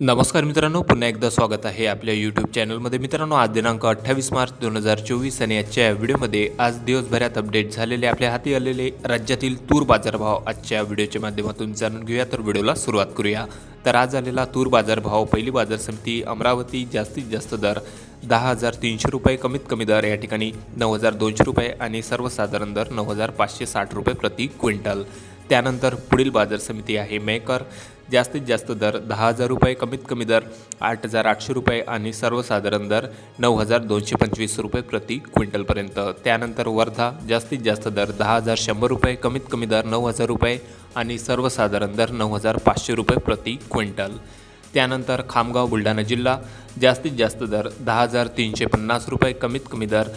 नमस्कार मित्रांनो पुन्हा एकदा स्वागत आहे आपल्या यूट्यूब चॅनलमध्ये मित्रांनो आज दिनांक अठ्ठावीस मार्च दोन हजार चोवीस आणि आजच्या या व्हिडिओमध्ये आज दिवसभरात अपडेट झालेले आपल्या हाती आलेले राज्यातील तूर बाजारभाव आजच्या व्हिडिओच्या माध्यमातून जाणून घेऊया. तर व्हिडिओला सुरुवात करूया. तर आज आलेला तूर बाजारभाव पहिली बाजार समिती अमरावती जास्तीत जास्त दर दहा हजार तीनशे रुपये कमीत कमी दर या ठिकाणी नऊ हजार दोनशे रुपये आणि सर्वसाधारण दर नऊ हजार पाचशे साठ रुपये प्रति क्विंटल. त्यानंतर पुढील बाजार समिती आहे मेकर. जास्तीत जास्त दर दहा हजार रुपये कमीत कमी दर आठ हजार आठशे रुपये आणि सर्वसाधारण दर नऊ हजार दोनशे पंचवीस रुपये प्रति क्विंटलपर्यंत. त्यानंतर वर्धा जास्तीत जास्त दर दहा हजार शंभर रुपये कमीत कमी दर नऊ हजार रुपये आणि सर्वसाधारण दर नऊ हजार पाचशे रुपये प्रति क्विंटल. त्यानंतर खामगाव बुलढाणा जिल्हा जास्तीत जास्त दर दहा हजार तीनशे पन्नास रुपये कमीत कमी दर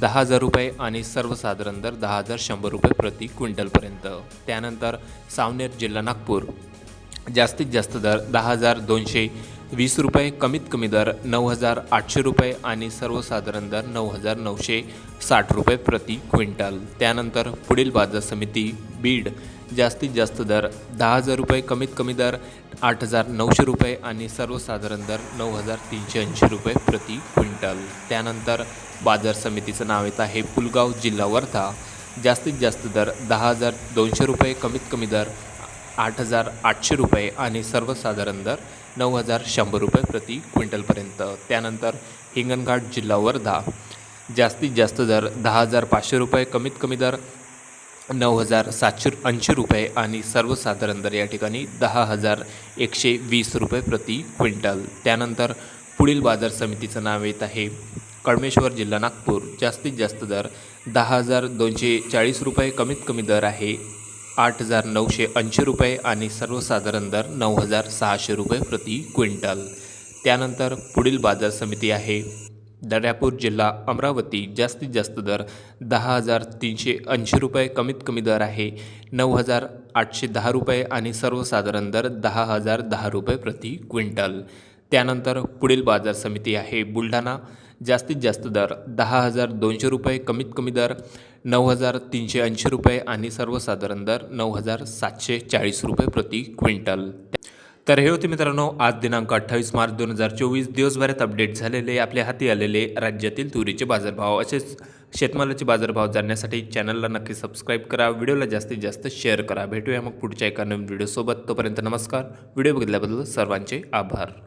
दहा हजार रुपये आणि सर्वसाधारण दर दहा हजार शंभर रुपये प्रति क्विंटलपर्यंत. त्यानंतर सावनेर जिल्हा नागपूर. जास्तीत जास्त दर दहा हजार दोनशे वीस रुपये कमीत कमी दर नऊ हजार आठशे रुपये आणि सर्वसाधारण दर नऊ हजार नऊशे साठ रुपये प्रति क्विंटल. त्यानंतर पुढील बाजार समिती बीड जास्तीत जास्त दर दहा हजार रुपये कमीत कमी दर आठ हजार नऊशे रुपये आणि सर्वसाधारण दर नऊ हजार तीनशे ऐंशी रुपये प्रति क्विंटल. त्यानंतर बाजार समितीचं नाव येत आहे पुलगाव जिल्हा वर्धा. जास्तीत जास्त दर दहा हजार दोनशे रुपये कमीत कमी दर आठ हजार आठशे रुपये आणि सर्वसाधारण दर नऊ हजार शंभर रुपये प्रति क्विंटलपर्यंत. त्यानंतर हिंगणघाट जिल्हा वर्धा जास्तीत जास्त दर दहा हजार पाचशे रुपये कमीत कमी दर नऊ हजार सातशे ऐंशी रुपये आणि सर्वसाधारण दर या ठिकाणी दहा हजार एकशे वीस रुपये प्रति क्विंटल. त्यानंतर पुढील बाजार समितीचं नाव येत आहे कळमेश्वर जिल्हा नागपूर. जास्तीत जास्त दर दहा हजार दोनशे चाळीस रुपये कमीत कमी दर आहे आठ हजार नऊशे ऐंशी रुपये आणि सर्वसाधारण दर नऊ हजार सहाशे रुपये प्रति क्विंटल. त्यानंतर पुढील बाजार समिती आहे. दर्यापूर जिल्हा अमरावती जास्तीत जास्त दर दहा हजार तीनशे ऐंशी रुपये कमीत कमी दर आहे. नऊ हजार आठशे दहा रुपये आणि सर्वसाधारण दर दहा हजार दहा रुपये प्रति क्विंटल. त्यानंतर पुढील बाजार समिती आहे बुलढाणा. जास्तीत जास्त दर. दहा हजार दोनशे रुपये कमीत कमी दर नऊ हजार तीनशे ऐंशी रुपये आणि सर्वसाधारण दर नऊ हजार सातशे चाळीस रुपये प्रति क्विंटल. तर हे होते मित्रांनो आज दिनांक अठ्ठावीस मार्च दोन हजार चोवीस. दिवसभरात अपडेट झालेले आपल्या हाती आलेले राज्यातील तुरीचे बाजारभाव. असेच शेतमालाचे बाजारभाव जाणण्यासाठी चॅनलला नक्की सबस्क्राईब करा. व्हिडिओला जास्तीत जास्त शेअर करा. भेटूया मग पुढच्या एका नवीन व्हिडिओसोबत तोपर्यंत नमस्कार. व्हिडिओ बघितल्याबद्दल सर्वांचे आभार.